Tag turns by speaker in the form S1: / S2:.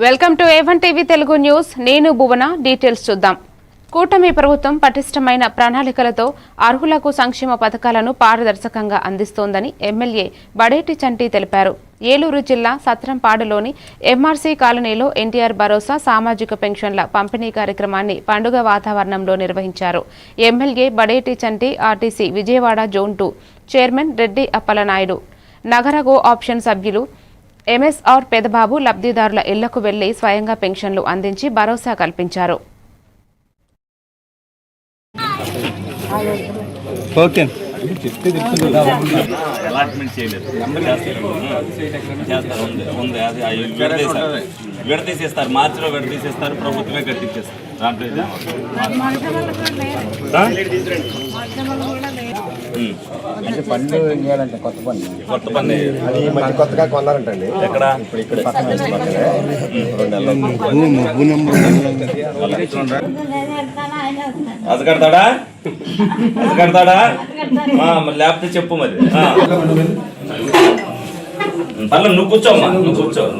S1: Welcome to A one TV Telugu news. నేను Bhuvana details చూద్దాం. కూటమి ప్రభుత్వం పటిష్టమైన ప్రణాళికలతో అర్హులకు సంక్షేమ పథకాలను పారదర్శకంగా అందిస్తోందని ఎమ్మెల్యే బడేటి చంటి తెలిపారు. ఏలూరు జిల్లా సత్రంపాడులోని ఎంఆర్సీ కాలనీలో ఎన్టీఆర్ భరోసా సామాజిక పెన్షన్ల పంపిణీ కార్యక్రమాన్ని పండుగ వాతావరణంలో నిర్వహించారు. MLA Badeti Chanti RTC Vijayawada zone two chairman Reddy Appalanaidu. నగర గో ఆప్షన్ సభ్యులు ఎంఎస్ఆర్ పెదబాబు లబ్ధిదారుల ఇళ్ళకు వెళ్ళి స్వయంగా పెన్షన్లు అందించి భరోసా కల్పించారు.
S2: ఓకే.
S3: అలాట్మెంట్ చేయలేదు. చేస్తారు ఉంది ఉంది అది అవి విడదీశారు. విడదీసేస్తారు మార్చిలో విడదీసేస్తారు ప్రభుత్వమే కట్టించేస్తారు. దాంట్లో.
S4: అంటే పన్ను చేయాలంటే కొత్త పన్ను
S3: కొత్త పన్ను
S5: అది మంచి కొత్తగా కొన్నారంటండి.
S3: ఎక్కడ?
S5: ఇప్పుడు ఇక్కడ
S3: అది కడతాడా? అది కడతాడా? లేకపోతే చెప్పు మరి. పర్లేదు నువ్వు కూర్చోమ్మా నువ్వు కూర్చోవు